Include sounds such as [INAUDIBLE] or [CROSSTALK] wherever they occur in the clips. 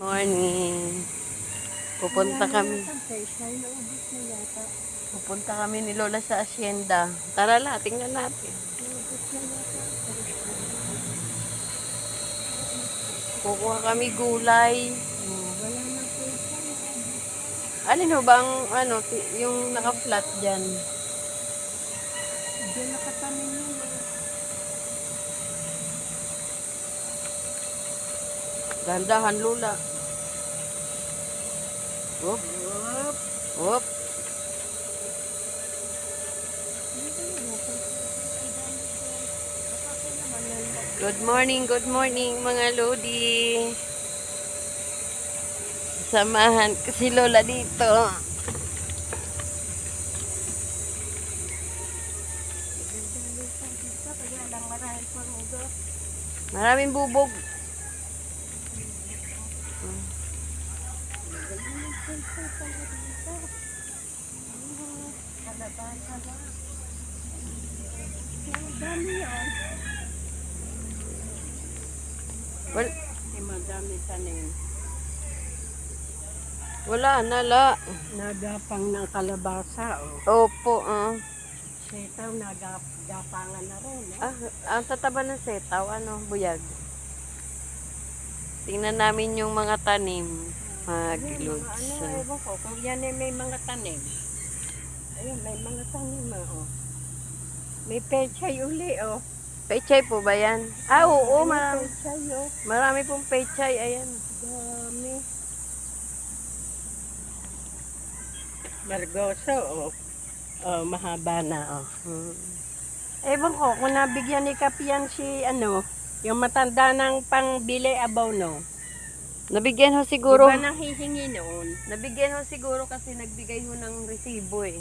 Morning. Pupunta kami. Pupunta kami ni Lola sa asyenda. Tara la, tingnan natin. Kukuha kami gulay. Oh. Alin ho bang ano, yung naka-flat dyan? Diyan nakatanim yun. eh. Gandahan Lola. Whoop, Whoop. whoop. Good morning, good morning mga Lodi. Samahan ko si Lola dito. Maraming bubog. Dami yan. Wal Eh, madami tanim. wala na la. Nagapang ng kalabasa, oh. Opo, ah. Setaw, nagapangan na rin, eh. Ah, ang tataba ng setaw, ano, buyag. Tingnan namin yung mga tanim. Gilods. mga Ano, ewan ko, kung yan eh, may mga tanim. Ayun, may mga tanim, oh. May pechay uli, oh. Pechay po ba yan? Ah, oo, May marami, pechay, oh. marami pong pechay. Ayan. Dami. Margoso, oh. Oh, mahaba na, oh. Hmm. Ewan ko, kung nabigyan ni Kapian si, ano, yung matanda ng pangbili abaw, no? Nabigyan ho siguro. Di ba nang hihingi noon? Nabigyan ho siguro kasi nagbigay ho ng resibo eh.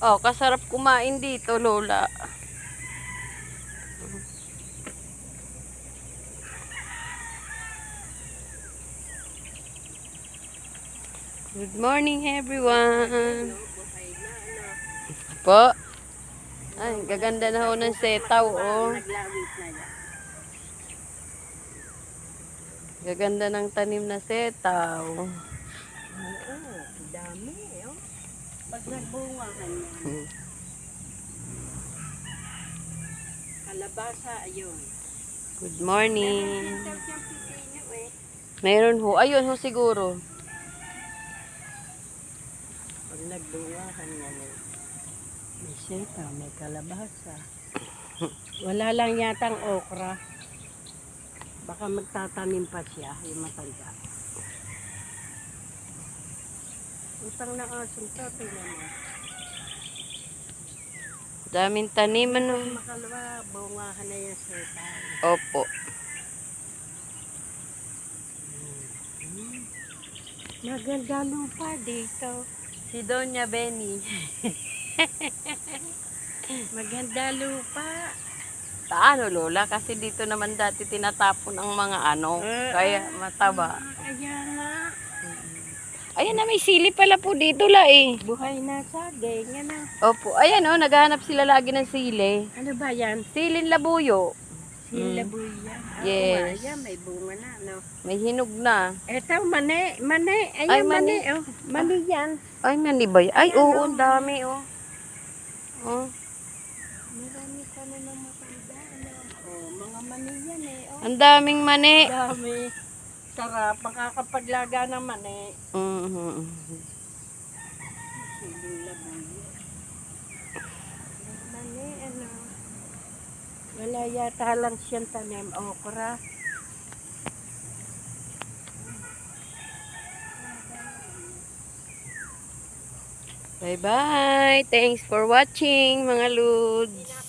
Oh, kasarap kumain dito, Lola. Good morning, everyone. Ano. Po. Ay, gaganda na ho ng setaw, oh. Gaganda ng tanim na setaw. Oo, dami, oh. Pag nagbungahan yan. Hmm. Kalabasa, ayun. Good morning. Eh. Meron ho. Ayun ho siguro. Pag nagbungahan yan, eh. May seta, may kalabasa. Wala lang yatang okra. Baka magtatanim pa siya, yung matanda. Utang na asong to, tingnan mo. Daming tanim, ano. Makalawa, bungahan na yung seta. Opo. Maganda lupa dito. Si Doña Benny. [LAUGHS] Maganda lupa. Paano, Lola? Kasi dito naman dati tinatapon ang mga ano. Eh, Kaya mataba. Ah, Ayan na. Ayan na, may sili pala po dito, la eh. Buhay na saging. Yan na. Opo. Ayan oh, naghahanap sila lagi ng sili. Ano ba yan? Silin labuyo. Silaboy yan. Ah, Yes. oo, Ayan, may bunga na. No? May hinog na. Eto, mani. Mani. Ay, Ayun, mani. mani. Oh. Mani yan. Ay, manibay. Ay, oo, ang dami, oh. Oh. Marami ka na ng matanda. Oh, mga mani yan eh. Oh. Ang daming mani. Dami. Sarap. Makakapaglaga ng mani. Siling labuyo. Mani, ano. Wala yata lang siyang tanim. Okra. Bye-bye. Thanks for watching, mga Lods.